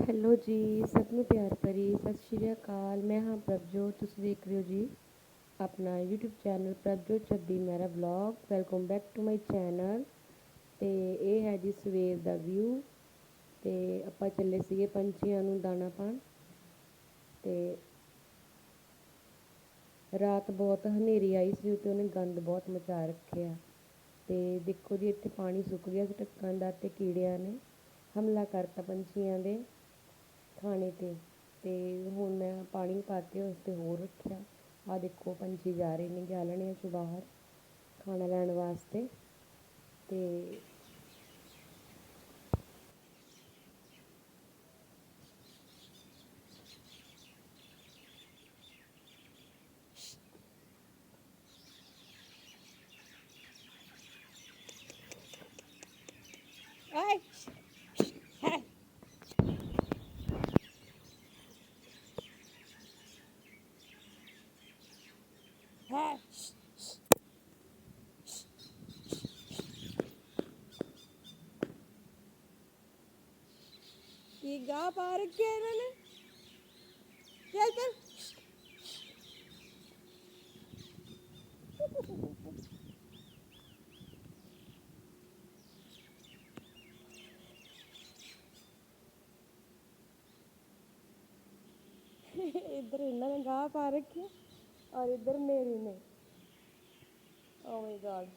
Hello ਜੀ, ਸਭ ਨੂੰ ਪਿਆਰ ਭਰੀ ਸਤਿ ਸ਼੍ਰੀ ਅਕਾਲ। ਮੈਂ ਹਾਂ ਪ੍ਰਭਜੋਤ, ਤੁਸੀਂ ਦੇਖ ਰਹੇ ਹੋ ਜੀ ਆਪਣਾ YouTube ਚੈਨਲ ਪ੍ਰਭਜੋਤ ਚੱਦੀ, ਮੇਰਾ vlog welcome back to my channel ਤੇ ਇਹ ਹੈ ਜੀ ਸਵੇਰ ਦਾ ਵਿਊ ਤੇ ਆਪਾਂ ਚੱਲੇ ਸੀਗੇ ਪੰਛੀਆਂ ਨੂੰ ਦਾਣਾ ਪਾਣ ਤੇ ਰਾਤ ਬਹੁਤ ਹਨੇਰੀ ਆਈ ਸੀ ਤੇ ਉਹਨੇ ਗੰਦ ਬਹੁਤ ਮਚਾ ਰੱਖਿਆ। ਤੇ ਦੇਖੋ ਜੀ, ਇੱਥੇ ਪਾਣੀ ਸੁੱਕ ਗਿਆ ਸੀ ਢੱਕਣ ਦਾ ਤੇ ਕੀੜਿਆਂ ਨੇ ਹਮਲਾ ਕਰਤਾ ਪੰਛੀਆਂ ਦੇ। ਖਾਣੇ ਤੇ ਅਤੇ ਹੁਣ ਮੈਂ ਪਾਣੀ ਪਾ ਕੇ ਉਸ ਤੇ ਹੋਰ ਰੱਖਿਆ ਆਹ ਦੇਖੋ, ਪੰਛੀ ਜਾ ਰਹੇ ਨੇ ਗਾਲਣੀਆਂ ਚੋਂ ਬਾਹਰ ਖਾਣਾ ਲੈਣ ਵਾਸਤੇ ਅਤੇ Oi! He. Bir gah bağırıp gel bana. Gel gel. इधर इन्होंने गाह पा रखी है और इधर मेरी में ओ माय गॉड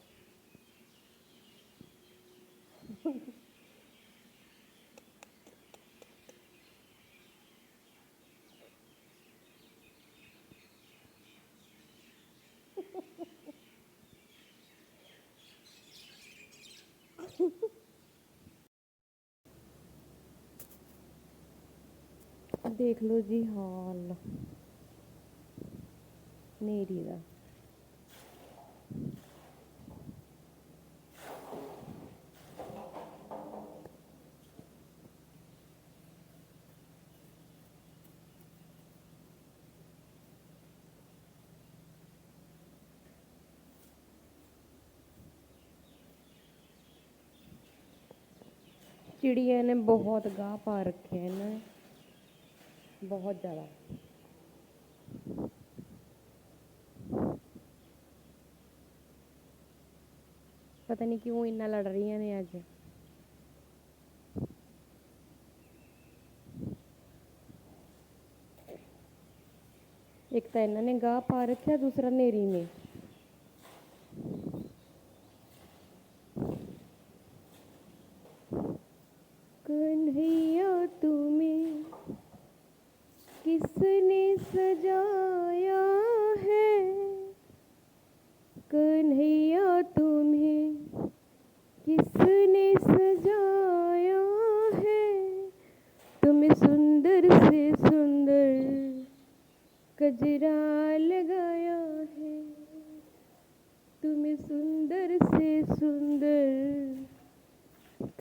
देख लो जी हाल। ਹਨੇਰੀ ਚਿੜੀਆਂ ਨੇ ਬਹੁਤ ਗਾਹ ਪਾ ਰੱਖਿਆ ਇਹਨਾਂ ਨੇ ਬਹੁਤ ਜ਼ਿਆਦਾ। ਪਤਾ ਨਹੀਂ ਕਿਉਂ ਇੰਨਾ ਲੜ ਰਹੀਆਂ ਨੇ ਅੱਜ। ਇੱਕ ਤਾਂ ਇਹਨਾਂ ਨੇ ਗਾਹ ਪਾ ਰੱਖਿਆ, ਦੂਸਰਾ ਨੇਰੀ ਨੇ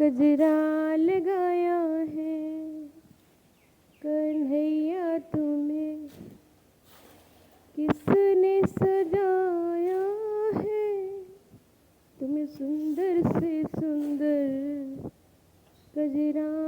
कजरा लगाया है कन्हैया तुम्हें किसने सजाया है तुम्हें सुंदर से सुंदर कजरा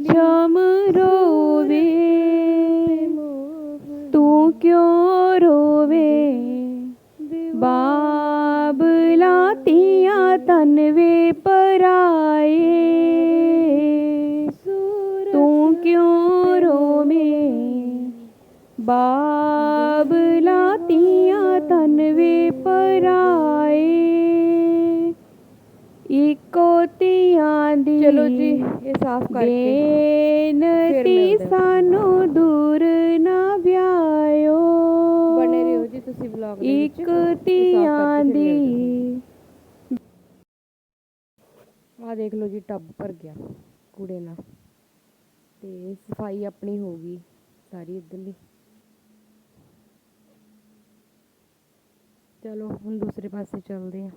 ਛਮ ਰੋਵੇ ਤੂੰ ਕਿਉਂ ਰੋਵੇ ਬਾਬਲਾ ਤੀਆਂ ਤਨਵੇ ਪਰਾਏ ਤੂੰ ਕਿਉਂ ਰੋਵੇ ਬਾਬਲਾ ਤੀਆਂ ਤਨਵੇ ਪਰਾਏ ਇਕੋ ਤੀਆਂ ਦੀ ਚਲੋ ਜੀ ਸਾਫ਼ ਕਰਕੇ ਬੇਨਤੀ ਮਿਲਦੇ ਹਾਂ। ਸਾਨੂੰ ਦੂਰ ਨਾ ਵਿਆਇਓ। ਬਣੇ ਤੁਸੀਂ ਵਲੌਗ ਦੇ ਵਿੱਚ। ਇੱਕ ਧੀਆਂ ਦੀ ਆ ਦੇਖ ਲਓ ਜੀ ਟੱਬ ਭਰ ਗਿਆ ਕੂੜੇ ਨਾਲ। ਤੇ ਸਫ਼ਾਈ ਆਪਣੀ ਹੋ ਗਈ ਸਾਰੀ ਇੱਧਰਲੀ। ਚਲੋ ਹੁਣ ਦੂਸਰੇ ਪਾਸੇ ਚੱਲਦੇ ਆ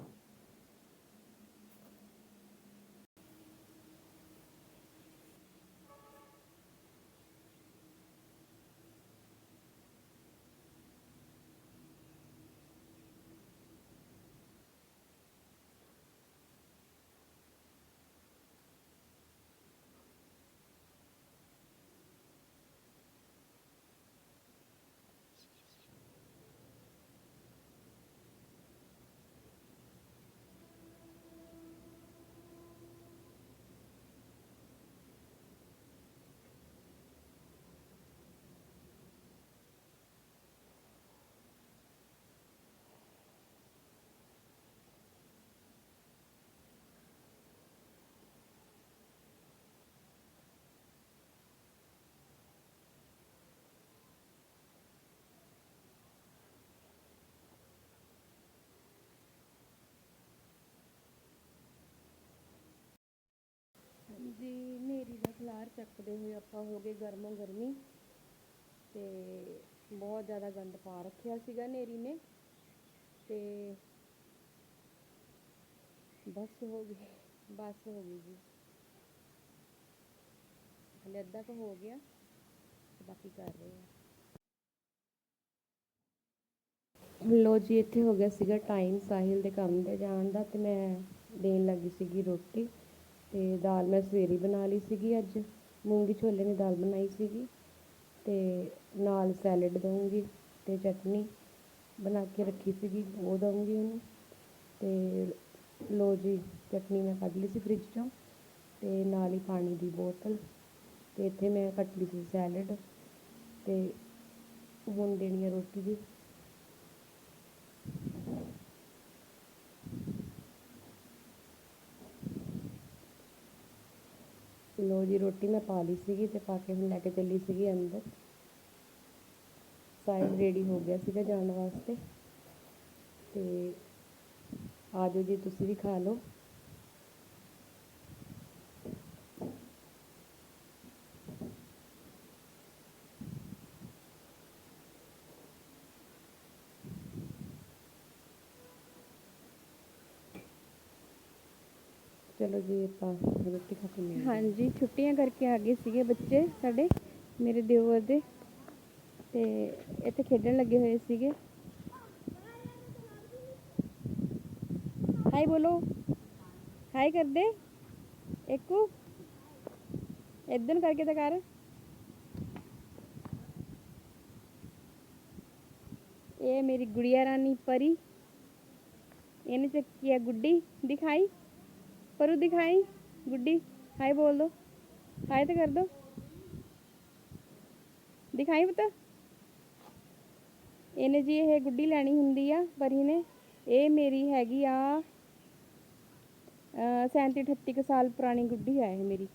ਜੀ, ਹਨੇਰੀ ਦਾ ਖਲਾਰ ਚੱਕਦੇ ਹੋਏ ਆਪਾਂ ਹੋ ਗਏ ਗਰਮੋ ਗਰਮੀ ਤੇ ਬਹੁਤ ਜ਼ਿਆਦਾ ਗੰਦ ਪਾ ਰੱਖਿਆ ਸੀਗਾ ਹਨੇਰੀ ਨੇ ਤੇ ਬਸ ਹੋ ਗਈ, ਬਸ ਹੋ ਗਈ ਜੀ। ਹਲੇ ਅੱਧਾ ਕੁ ਹੋ ਗਿਆ ਬਾਕੀ ਕਰ ਰਹੇ ਆ। ਲੋ ਜੀ, ਇੱਥੇ ਹੋ ਗਿਆ ਸੀਗਾ ਟਾਈਮ ਸਾਹਿਲ ਦੇ ਕੰਮ ਤੇ ਜਾਣ ਦਾ ਤੇ ਮੈਂ ਦੇਣ ਲੱਗੀ ਸੀਗੀ ਰੋਟੀ। ਅਤੇ ਦਾਲ ਮੈਂ ਸਵੇਰੇ ਬਣਾ ਲਈ ਸੀਗੀ ਅੱਜ। ਮੂੰਗੀ ਛੋਲੇ ਦੀ ਦਾਲ ਬਣਾਈ ਸੀਗੀ ਅਤੇ ਨਾਲ ਸੈਲਡ ਦਊਂਗੀ ਅਤੇ ਚਟਨੀ ਬਣਾ ਕੇ ਰੱਖੀ ਸੀਗੀ, ਉਹ ਦਊਂਗੀ ਉਹਨੂੰ। ਅਤੇ ਲੋ ਜੀ, ਚਟਨੀ ਮੈਂ ਕੱਢ ਲਈ ਸੀ ਫਰਿੱਜ ਚੋਂ ਅਤੇ ਨਾਲ ਹੀ ਪਾਣੀ ਦੀ ਬੋਤਲ ਅਤੇ ਇੱਥੇ ਮੈਂ ਕੱਟ ਲਈ ਸੀ ਸੈਲਡ ਅਤੇ ਹੁਣ ਦੇਣੀ ਹੈ ਰੋਟੀ ਦੀ ਲੋ ਜੀ, ਰੋਟੀ ਮੈਂ ਪਾ ਲਈ ਸੀਗੀ ਤੇ ਪਾ ਕੇ ਹੁਣ ਲੈ ਕੇ ਚੱਲੀ ਸੀਗੀ ਅੰਦਰ। ਸਾਈਜ਼ ਰੈਡੀ ਹੋ ਗਿਆ ਸੀਗਾ ਜਾਣ ਵਾਸਤੇ। ਤੇ ਆ ਜਾਓ ਜੀ, ਤੁਸੀਂ ਵੀ ਖਾ ਲਓ। ਚਲੋ ਜੀ, ਆਪਾਂ ਰੋਟੀ ਖਾ ਕੇ ਮਿਲਦੇ ਹਾਂ। ਹਾਂਜੀ, ਛੁੱਟੀਆਂ ਕਰਕੇ ਆ ਗਏ ਸੀਗੇ ਬੱਚੇ ਸਾਡੇ, ਮੇਰੇ ਦਿਓਰ ਦੇ। ਤੇ ਇੱਥੇ ਖੇਡਣ ਲੱਗੇ ਹੋਏ ਸੀਗੇ। ਹਾਈ ਬੋਲੋ। ਹਾਈ ਕਰਦੇ। ਇੱਕੂ। ਇੱਧਰ ਕਰਕੇ ਤਾਂ ਕਰ। ਇਹ ਮੇਰੀ ਗੁੜੀਆ ਰਾਣੀ ਪਰੀ। ਇਹਨੇ ਚੱਕੀ ਆ ਗੁੱਡੀ। ਦਿਖਾਈ। ਪਰੂ ਦਿਖਾਈ, ਗੁੱਡੀ ਹਾਈ ਬੋਲ ਦੋ ਹਾਈ ਤਾਂ ਕਰ ਦੋ। ਦਿਖਾਈ ਪਤਾ। ਇਹਨੇ ਜੀ ਇਹ ਗੁੱਡੀ ਲੈਣੀ ਹੁੰਦੀ ਆ, ਪਰੀ ਨੇ ਇਹ ਮੇਰੀ ਹੈਗੀ ਆ 37 38 ਸਾਲ ਪੁਰਾਣੀ ਗੁੱਡੀ ਆ ਇਹ ਮੇਰੀ।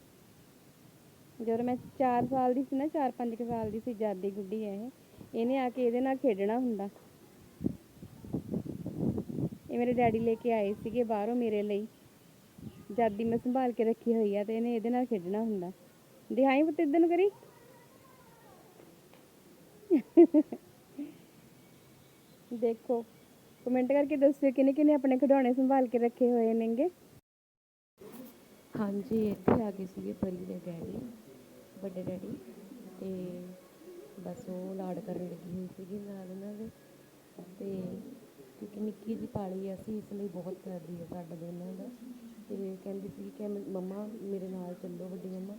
ਜਦੋਂ ਮੈਂ 4 ਸਾਲ ਦੀ ਸੀ ਨਾ 4-5 ਸਾਲ ਦੀ ਸੀ ਜਦ ਦੀ ਗੁੱਡੀ ਆ ਇਹ, ਇਹਨੇ ਆ ਕੇ ਇਹਦੇ ਨਾਲ ਖੇਡਣਾ ਹੁੰਦਾ। ਇਹ ਮੇਰੇ ਡੈਡੀ ਲੈ ਕੇ ਆਏ ਸੀਗੇ ਬਾਹਰੋਂ ਮੇਰੇ ਲਈ। ਜਦ ਦੀ ਮੈਂ ਸੰਭਾਲ ਕੇ ਰੱਖੀ ਹੋਈ ਆ ਤੇ ਇਹਨੇ ਇਹਦੇ ਨਾਲ ਖੇਡਣਾ ਹੁੰਦਾ। ਦਿਹਾਈ ਪੁੱਤ ਇਦਾਂ ਨੂੰ ਕਰੀ। ਦੇਖੋ ਕਮੈਂਟ ਕਰਕੇ ਦੱਸਿਓ ਕਿਨੇ ਕਿਨੇ ਆਪਣੇ ਖਿਡੌਣੇ ਸੰਭਾਲ ਕੇ ਰੱਖੇ ਹੋਏ ਨੇਗੇ। ਹਾਂਜੀ, ਇੱਥੇ ਆ ਗਏ ਸੀਗੇ ਪਰੀ ਦੇ ਡੈਡੀ, ਵੱਡੇ ਡੈਡੀ ਤੇ ਬਸ ਉਹ ਲਾਡ ਕਰਨ ਲੱਗੀ ਹੋਈ ਸੀਗੀ ਨਾਲ ਉਹਨਾਂ ਦੇ। ਤੇ ਕਿਉਂਕਿ ਨਿੱਕੀ ਜਿਹੀ ਪਾਲੀ ਆ ਇਸ ਲਈ ਬਹੁਤ ਕਰਦੀ ਹੈ ਸਾਡਾ ਦੋਨਾਂ ਦਾ। ਤੇ ਕਹਿੰਦੀ ਸੀ ਕਿ ਮ- ਮੰਮਾ, ਮੇਰੇ ਨਾਲ ਚੱਲੋ ਵੱਡੀ ਮੰਮਾ,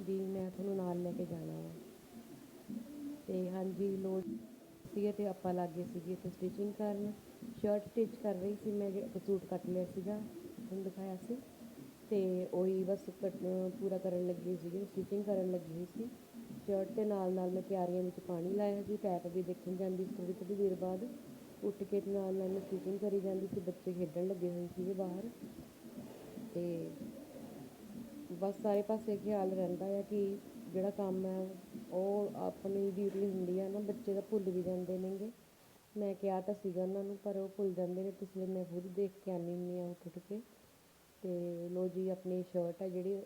ਵੀ ਮੈਂ ਤੁਹਾਨੂੰ ਨਾਲ ਲੈ ਕੇ ਜਾਣਾ ਵਾ। ਅਤੇ ਹਾਂਜੀ, ਲੋੜ ਸੀਗੇ ਅਤੇ ਆਪਾਂ ਲੱਗੇ ਸੀਗੇ ਇੱਥੇ ਸਟਿਚਿੰਗ ਕਰਨ। ਸ਼ਰਟ ਸਟਿਚ ਕਰ ਰਹੀ ਸੀ ਮੈਂ ਜਿਹੜਾ ਸੂਟ ਕੱਟ ਲਿਆ ਸੀਗਾ, ਤੁਹਾਨੂੰ ਦਿਖਾਇਆ ਸੀ। ਤੇ ਉਹੀ ਬਸ ਕੱਟ ਪੂਰਾ ਕਰਨ ਲੱਗੀ ਸੀਗੀ ਸਟਿਚਿੰਗ ਕਰਨ ਲੱਗੀ ਹੋਈ ਸੀ। ਸ਼ਰਟ ਦੇ ਨਾਲ ਨਾਲ ਮੈਂ ਕਿਆਰੀਆਂ ਵਿੱਚ ਪਾਣੀ ਲਾਇਆ ਸੀ ਪੈਪ ਵੀ ਦੇਖਣ ਜਾਂਦੀ ਸੀ ਥੋੜੀ ਥੋੜੀ ਦੇਰ ਬਾਅਦ। ਉੱਠ ਕੇ ਤੇ ਨਾਲ ਨਾਲ ਮੈਂ ਸਟਿਚਿੰਗ ਕਰੀ ਜਾਂਦੀ ਸੀ, ਬੱਚੇ ਖੇਡਣ ਲੱਗੇ ਹੋਏ ਸੀਗੇ ਬਾਹਰ। ਤੇ ਬਸ ਸਾਰੇ ਪਾਸੇ ਖਿਆਲ ਰਹਿੰਦਾ ਆ ਕਿ ਜਿਹੜਾ ਕੰਮ ਹੈ, ਉਹ ਆਪਣੀ ਡਿਊਟੀ ਹੁੰਦੀ ਆ ਨਾ, ਬੱਚੇ ਤਾਂ ਭੁੱਲ ਵੀ ਜਾਂਦੇ ਨੇਗੇ। ਮੈਂ ਕਿਹਾ ਤਾਂ ਸੀਗਾ ਉਹਨਾਂ ਨੂੰ, ਪਰ ਉਹ ਭੁੱਲ ਜਾਂਦੇ ਨੇ। ਤੇ ਮੈਂ ਖੁਦ ਦੇਖ ਕੇ ਆਉਂਦੀ ਹੁੰਦੀ ਹਾਂ ਉੱਠ ਉੱਠ ਕੇ। ਅਤੇ ਲੋ ਜੀ, ਆਪਣੀ ਸ਼ਰਟ ਆ ਜਿਹੜੀ,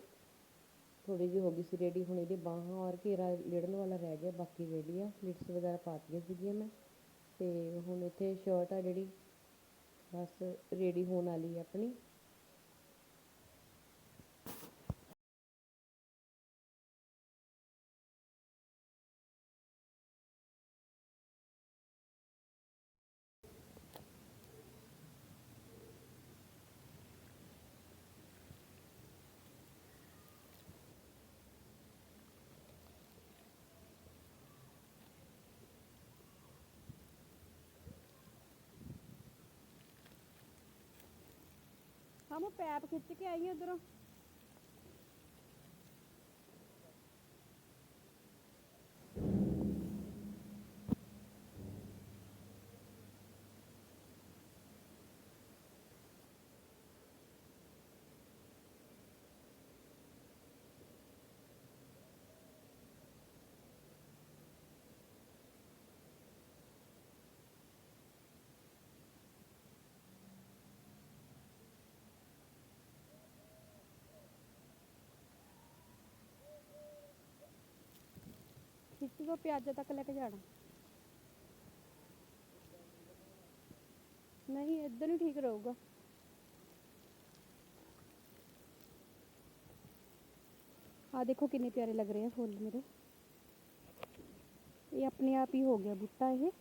ਥੋੜ੍ਹੀ ਜਿਹੀ ਹੋ ਗਈ ਸੀ ਰੈਡੀ ਹੁਣ ਇਹਦੇ ਬਾਹਾਂ ਔਰ ਘੇਰਾ ਲਿੜਨ ਵਾਲਾ ਰਹਿ ਗਿਆ, ਬਾਕੀ ਰੈਡੀ ਆ। ਲਿਟਸ ਵਗੈਰਾ ਪਾਤੀਆਂ ਸੀਗੀਆਂ ਮੈਂ। ਅਤੇ ਹੁਣ ਇੱਥੇ ਸ਼ਰਟ ਆ ਜਿਹੜੀ, ਬਸ ਰੈਡੀ ਹੋਣ ਵਾਲੀ ਹੈ ਆਪਣੀ। ਹਾਂ ਮੈਂ ਪੈਪ ਖਿੱਚ ਕੇ ਆਈ ਹਾਂ ਉਧਰੋਂ ਖਿੱਚ ਦੋ ਪਿਆਜ਼ਾ ਤੱਕ ਲੈ ਕੇ ਜਾਣਾ। ਨਹੀਂ, ਇੱਧਰ ਨੂੰ ਠੀਕ ਰਹੂਗਾ। ਆ ਦੇਖੋ ਕਿੰਨੇ ਪਿਆਰੇ ਲੱਗ ਰਹੇ ਆ ਫੁੱਲ ਮੇਰੇ। ਇਹ ਆਪਣੇ ਆਪ ਹੀ ਹੋ ਗਿਆ ਬੂਟਾ ਇਹ।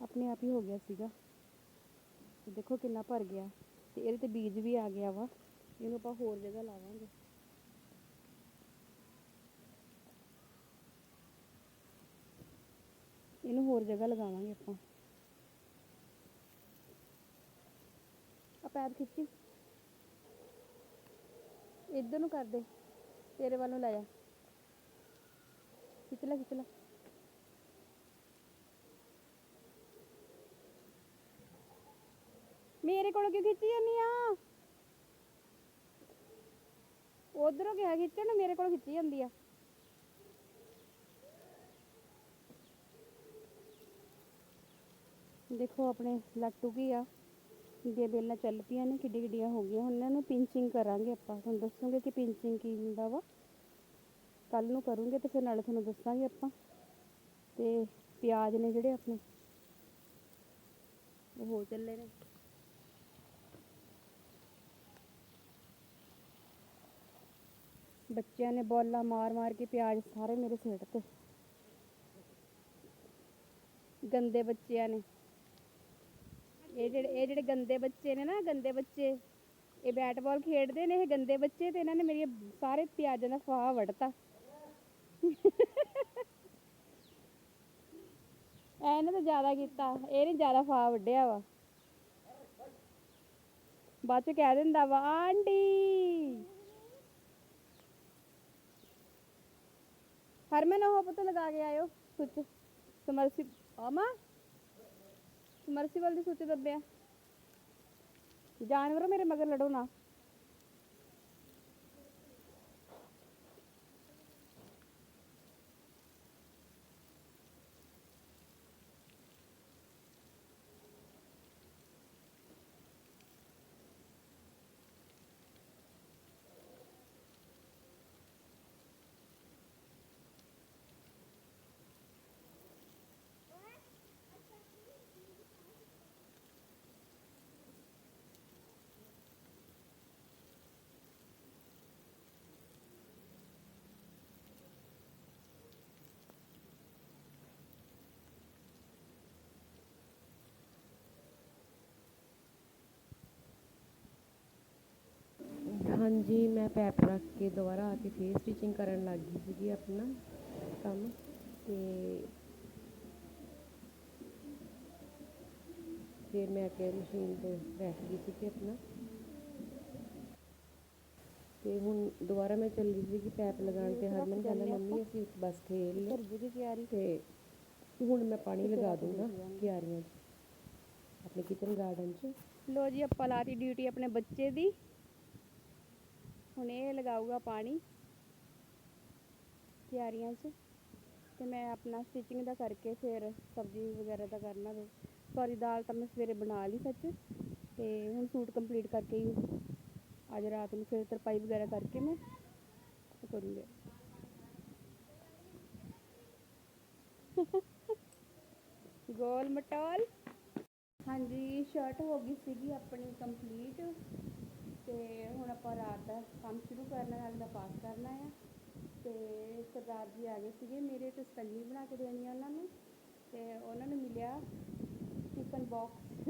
ਆਪਣੇ ਆਪ ਹੀ ਹੋ ਗਿਆ ਸੀਗਾ। ਤੇ ਦੇਖੋ ਕਿੰਨਾ ਭਰ ਗਿਆ। ਤੇ ਇਹਦੇ ਤੇ ਬੀਜ ਵੀ ਆ ਗਿਆ ਵਾ। ਇਹਨੂੰ ਆਪਾਂ ਹੋਰ ਜਗ੍ਹਾ ਲਾਵਾਂਗੇ। ਇਹਨੂੰ ਹੋਰ ਜਗ੍ਹਾ ਲਗਾਵਾਂਗੇ ਆਪਾਂ। ਆ ਪੈਰ ਖਿੱਚੀ ਇੱਧਰ ਨੂੰ ਕਰ ਦੇ ਤੇਰੇ ਵੱਲ ਨੂੰ ਲੈ ਜਾ। ਖਿੱਚ ਲੈ ਖਿੱਚ ਲੈ। ਮੇਰੇ ਕੋਲ ਕਿਉਂ ਖਿੱਚੀ ਜਾਂਦੀ ਆ? ਉਧਰੋਂ ਕਿਹਾ ਖਿੱਚਣ, ਮੇਰੇ ਕੋਲ ਖਿੱਚੀ ਜਾਂਦੀ ਆ। ਦੇਖੋ ਆਪਣੇ ਲੱਟੂ ਕੀ ਆ ਦੀਆਂ ਬੇਲਾਂ ਚੱਲ ਪਈਆਂ ਨੇ, ਕਿੱਡੀ ਕਿੱਡੀਆਂ ਹੋ ਗਈਆਂ, ਹੁਣ ਇਹਨਾਂ ਨੂੰ ਪਿੰਚਿੰਗ ਕਰਾਂਗੇ ਆਪਾਂ। ਤੁਹਾਨੂੰ ਦੱਸੂਗੇ ਕਿ ਪਿੰਚਿੰਗ ਕੀ ਹੁੰਦਾ ਵਾ। ਕੱਲ ਨੂੰ ਕਰੂੰਗੇ ਤੇ ਫਿਰ ਨਾਲੇ ਤੁਹਾਨੂੰ ਦੱਸਾਂਗੇ ਆਪਾਂ। ਤੇ ਪਿਆਜ਼ ਨੇ ਜਿਹੜੇ ਆਪਣੇ, ਉਹ ਹੋ ਚੱਲੇ ਨੇ। ਬੱਚਿਆਂ ਨੇ ਬੋਲਾਂ ਮਾਰ ਮਾਰ ਕੇ ਪਿਆਜ਼ ਸਾਰੇ ਮੇਰੇ ਸਿਰ ਤੇ। ਗੰਦੇ ਬੱਚਿਆਂ ਨੇ। ਇਹ ਜਿਹੜੇ ਇਹ ਜਿਹੜੇ ਗੰਦੇ ਬੱਚੇ ਨੇ ਨਾ, ਗੰਦੇ ਬੱਚੇ, ਇਹ ਬੈਟ ਬਾਲ ਖੇਡਦੇ ਨੇ, ਇਹ ਗੰਦੇ ਬੱਚੇ ਤੇ ਇਹਨਾਂ ਨੇ ਮੇਰੀ ਸਾਰੇ ਪਿਆਜ਼ਾਂ ਦਾ ਫਾਹ ਵੜਤਾ ਇਹਨੇ ਤਾਂ ਜ਼ਿਆਦਾ ਕੀਤਾ ਇਹਨੇ ਜ਼ਿਆਦਾ ਫਾਹ ਵੱਢਿਆ ਵਾ। ਬਾਅਦ ਚ ਕਹਿ ਦਿੰਦਾ ਵਾ, ਆਂਟੀ! ਹਰਮਨ, ਉਹ ਪੁੱਤ ਲਗਾ ਕੇ ਆਇਓ ਸੁੱਚ ਸਮਰਸੀ ਆਮਾ ਸਮਰਸੀਬਲ ਦੀ ਸੁੱਚ ਦੱਬਿਆ। ਜਾਨਵਰੋ ਮੇਰੇ ਮਗਰ ਲੜੋ ਨਾ। ਹਾਂਜੀ ਮੈਂ ਪੈਪ ਰੱਖ ਕੇ ਦੁਬਾਰਾ ਆ ਕੇ ਫੇਰ ਸਟਿਚਿੰਗ ਕਰਨ ਲੱਗ ਗਈ ਸੀਗੀ ਆਪਣਾ ਕੰਮ ਤੇ ਫਿਰ ਮੈਂ ਕੇ ਮਸ਼ੀਨ ਤੇ ਬੈਠ ਗਈ ਸੀਗੀ ਆਪਣਾ। ਤੇ ਹੁਣ ਦੁਬਾਰਾ ਮੈਂ ਚੱਲੀ ਸੀਗੀ ਪੈਪ ਲਗਾਉਣ ਤੇ ਹਰਮਨ ਕਹਿੰਦਾ ਮੰਮੀ ਅਸੀਂ ਬਸ ਖੇਲ ਲਏ ਤਰਬੂਜ ਦੀ ਤਿਆਰੀ। ਤੇ ਹੁਣ ਮੈਂ ਪਾਣੀ ਲਗਾ ਦੂੰਗਾ ਕਿਆਰੀਆਂ 'ਚ ਆਪਣੇ ਕਿਚਨ ਗਾਰਡਨ 'ਚ। ਲੋ ਜੀ ਆਪਾਂ ਲਾਤੀ ਡਿਊਟੀ ਆਪਣੇ ਬੱਚੇ ਦੀ। ਹੁਣ ਇਹ ਲਗਾਊਗਾ ਪਾਣੀ ਕਿਆਰੀਆਂ 'ਚ ਤੇ ਮੈਂ ਆਪਣਾ ਸਟਿਚਿੰਗ ਦਾ ਕਰਕੇ ਫਿਰ ਸਬਜ਼ੀ ਵਗੈਰਾ ਦਾ ਕਰਨਾ ਵੇ। ਸੌਰੀ ਦਾਲ ਤਾਂ ਮੈਂ ਸਵੇਰੇ ਬਣਾ ਲਈ ਸੱਚ ਤੇ ਹੁਣ ਸੂਟ ਕੰਪਲੀਟ ਕਰਕੇ ਹੀ ਅੱਜ ਰਾਤ ਨੂੰ ਫਿਰ ਤਰਪਾਈ ਵਗੈਰਾ ਕਰਕੇ ਮੈਂ ਕਰੂੰਗੀ। ਗੋਲ ਮਟੋਲ। ਹਾਂਜੀ ਸ਼ਰਟ ਹੋ ਗਈ ਸੀਗੀ ਆਪਣੀ ਕੰਪਲੀਟ ਅਤੇ ਹੁਣ ਆਪਾਂ ਰਾਤ ਦਾ ਕੰਮ ਸ਼ੁਰੂ ਕਰਨਾ, ਨਾਲ ਦਾ ਪਾਸ ਕਰਨਾ ਆ। ਅਤੇ ਸਰਦਾਰ ਜੀ ਆ ਗਏ ਸੀਗੇ ਮੇਰੇ ਤੇ ਬਣਾ ਕੇ ਦੇਣੀ ਆ ਉਹਨਾਂ ਨੂੰ ਅਤੇ ਉਹਨਾਂ ਨੂੰ ਮਿਲਿਆ ਟਿਫਨ ਬਾਕਸ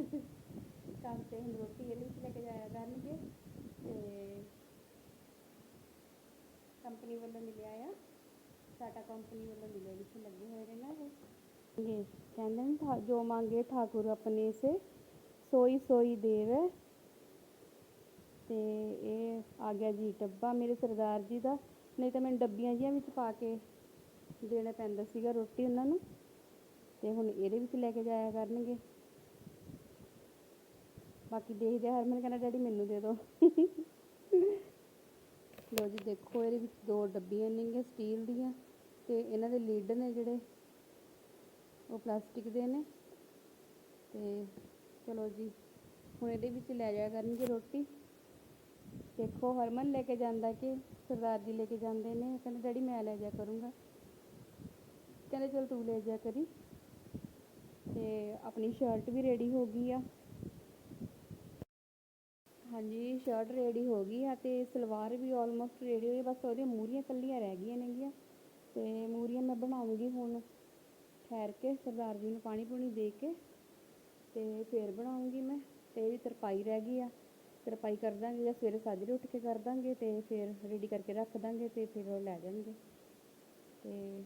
ਕੰਮ ਤੇ ਹੁਣ ਰੋਟੀ ਇਹਦੇ ਵਿੱਚ ਲੈ ਕੇ ਜਾਇਆ ਕਰਨਗੇ ਅਤੇ ਕੰਪਨੀ ਵੱਲੋਂ ਮਿਲਿਆ ਆ। ਸਾਡਾ ਕੰਪਨੀ ਵੱਲੋਂ ਮਿਲਿਆ ਵਿੱਚ ਲੱਗੇ ਹੋਏ ਨੇ ਨਾ ਇਹ। ਕਹਿੰਦੇ ਨੇ ਠਾ- ਜੋ ਮੰਗੇ ਠਾਕੁਰ ਆਪਣੇ ਸੇ ਸੋਈ ਸੋਈ ਦੇਵੇ। ਅਤੇ ਇਹ ਆ ਗਿਆ ਜੀ ਡੱਬਾ ਮੇਰੇ ਸਰਦਾਰ ਜੀ ਦਾ ਨਹੀਂ ਤਾਂ ਮੈਨੂੰ ਡੱਬੀਆਂ ਜੀਆਂ ਵਿੱਚ ਪਾ ਕੇ ਦੇਣਾ ਪੈਂਦਾ ਸੀਗਾ ਰੋਟੀ ਉਹਨਾਂ ਨੂੰ ਤੇ ਹੁਣ ਇਹਦੇ ਵਿੱਚ ਲੈ ਕੇ ਜਾਇਆ ਕਰਨਗੇ। ਬਾਕੀ ਦੇਖਦੇ ਆ, ਹਰਮਨ ਕਹਿੰਦਾ ਡੈਡੀ ਮੈਨੂੰ ਦੇ ਦਿਓ ਲੋ ਜੀ ਦੇਖੋ ਇਹਦੇ ਵਿੱਚ ਦੋ ਡੱਬੀਆਂ ਨੇਗੀਆਂ ਸਟੀਲ ਦੀਆਂ ਤੇ ਇਹਨਾਂ ਦੇ ਲਿਡ ਨੇ ਜਿਹੜੇ ਉਹ ਪਲਾਸਟਿਕ ਦੇ ਨੇ। ਤੇ ਚਲੋ ਜੀ ਹੁਣ ਇਹਦੇ ਵਿੱਚ ਲੈ ਜਾਇਆ ਕਰਨਗੇ ਰੋਟੀ। ਦੇਖੋ, ਹਰਮਨ ਲੈ ਕੇ ਜਾਂਦਾ ਕਿ ਸਰਦਾਰ ਜੀ ਲੈ ਕੇ ਜਾਂਦੇ ਨੇ। ਕਹਿੰਦੇ, ਡੈਡੀ, ਮੈਂ ਲੈ ਜਾ ਕਰੂੰਗਾ। ਕਹਿੰਦੇ, ਚਲ ਤੂੰ ਲੈ ਜਾ ਕਰੀ। ਤੇ ਆਪਣੀ ਸ਼ਰਟ ਵੀ ਰੈਡੀ ਹੋ ਗਈ ਆ। ਹਾਂਜੀ ਸ਼ਰਟ ਰੈਡੀ ਹੋ ਗਈ ਆ ਤੇ ਸਲਵਾਰ ਵੀ ਆਲਮੋਸਟ ਰੈਡੀ ਹੋਈ ਬਸ ਉਹਦੀਆਂ ਮੂਰੀਆਂ ਕੱਲੀਆਂ ਰਹਿ ਗਈਆਂ ਨੇਗੀਆਂ। ਤੇ ਮੂਰੀਆਂ ਮੈਂ ਬਣਾਉਂਗੀ ਹੁਣ ਠਹਿਰ ਕੇ, ਸਰਦਾਰ ਜੀ ਨੂੰ ਪਾਣੀ ਪੂਣੀ ਦੇ ਕੇ ਤੇ ਫੇਰ ਬਣਾਉਂਗੀ ਮੈਂ। ਤੇ ਇਹਦੀ ਤਰਪਾਈ ਰਹਿ ਗਈ ਆ। ਤਰਪਾਈ ਕਰ ਦਾਂਗੇ ਜਾਂ ਸਵੇਰੇ ਸਾਜਰੇ ਉੱਠ ਕੇ ਕਰ ਦਾਂਗੇ ਤੇ ਫਿਰ ਰੈਡੀ ਕਰਕੇ ਰੱਖ ਦਾਂਗੇ ਤੇ ਫਿਰ ਉਹ ਲੈ ਜਾਣਗੇ। ਤੇ